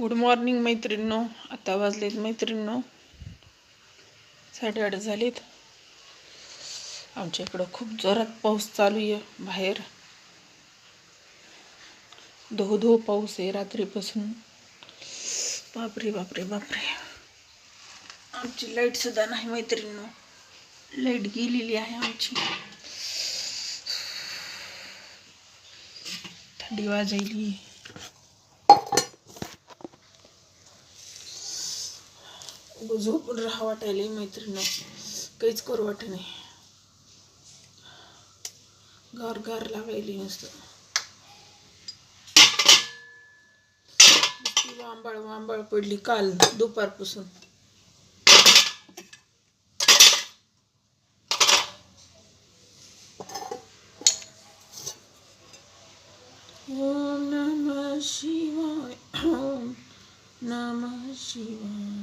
Good morning मैत्रिणींनो. आता वाजलेत मैत्रिणींनो. साडेआठ झालेत. आमच्या इकडं खूप जोरात पाऊस चालू आहे बाहेर. धो धो पाऊस आहे रात्रीपासून. बापरे बापरे बापरे. आमची लाइट सुद्धा नाही मैत्रिणींनो. लाइट गेलेली आहे आमची. थंडी वाजायली. उगाच झोपून राहा वाटायला मैत्रिणी काहीच करू वाटत नाही. गार गार लागायली नुसतं. नुसती वांबाळ वांबाळ पडली काल दुपारपासून. ओम नम शिवाय ओम नम शिवाय.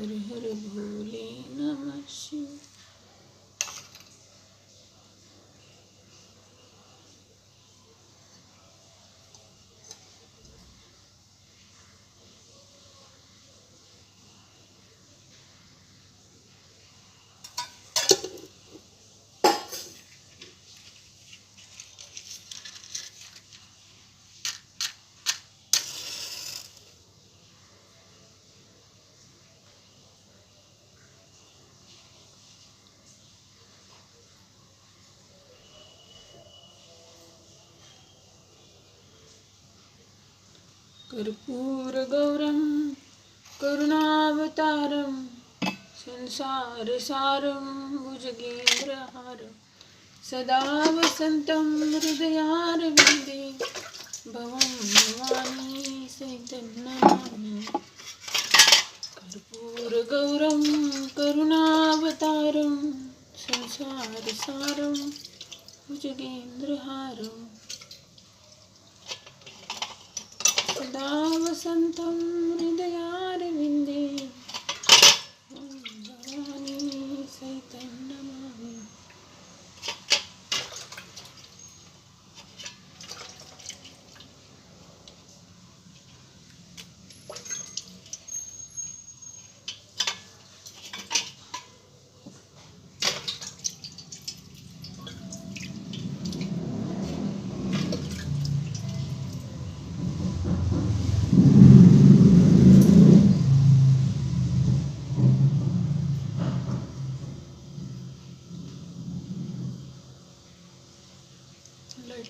हर हर भोले नमः शिवाय कर्पूरगौरं करुणावतारं संसारसारं भुजगेन्द्रहारं सदा वसन्तं हृदयारविन्दे भवं भवानी सैतन्यमामि कर्पूरगौरं करुणावतारं संसारसारं भुजगेन्द्रहारम् सदा वसन्तं हृदयारविन्दे ॐ भवानी सहितं नमामि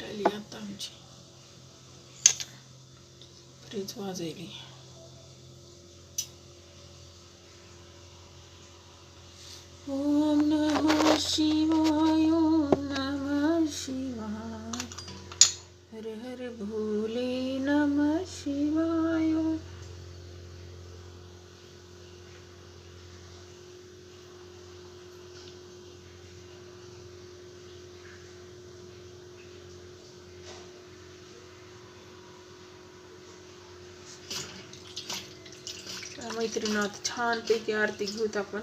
लाइट आली आता आमची फ्रीज वाजायली ओम नमः शिवाय ओम नमः शिवाय हर हर भोले नमः शिवाय मैत्रिणी छान छानपैकी आरती घेऊत आपण.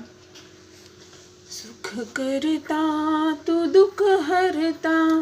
सुख करता तू दुःख हरता.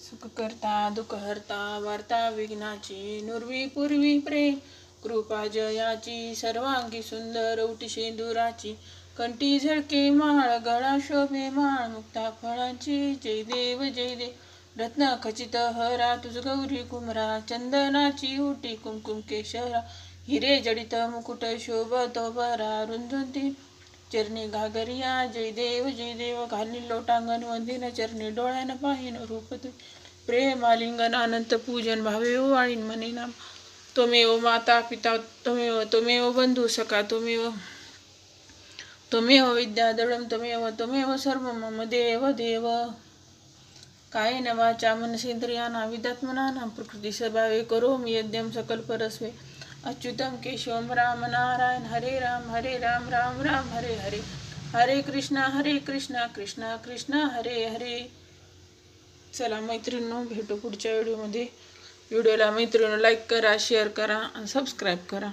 सुख करता दुःख हरता वार्ता विघ्नाची नुर्वी पूर्वी प्रेम. कृपा जयाची सर्वांगी सुंदर उटी शेंदुराची. कंटी झळके माळ गळा शोभे माळ मुक्ता फळांची. जय देव जय देव रत्न खचित हरा तुझ गौरी कुमरा चंदनाची उटी कुमकुम केशरा. हिरे जडित मुकुट शोभतो बरा रुंधुंती चरणी घागरिया जय देव जय देव. घाली लोटांगण वंदिन चरणी डोळ्यानं पाहिन रूप प्रेमालिंगन अनंत पूजन भावे आणि मने नाम. त्वमेव माता पिता त्वमेव त्वमेव बंधू सखा त्वमेव त्वमेव विद्यादळं त्वमेव त्वमेव सर्व मम देव देव कायेन वाचा मनसेंद्रियाना विदात्मनानां प्रकृती स्वभावे करोमि यज्ञं सकल परस्वे अच्युतम केशवं राम नारायण हरे राम हरे राम राम राम हरे हरे हरे कृष्णा हरे कृष्णा कृष्णा कृष्णा हरे हरे चला मैत्रिणींनो भेटू पुढच्या व्हिडिओमध्ये व्हिडिओला मैत्रिणी लाईक करा शेअर करा आणि सबस्क्राईब करा.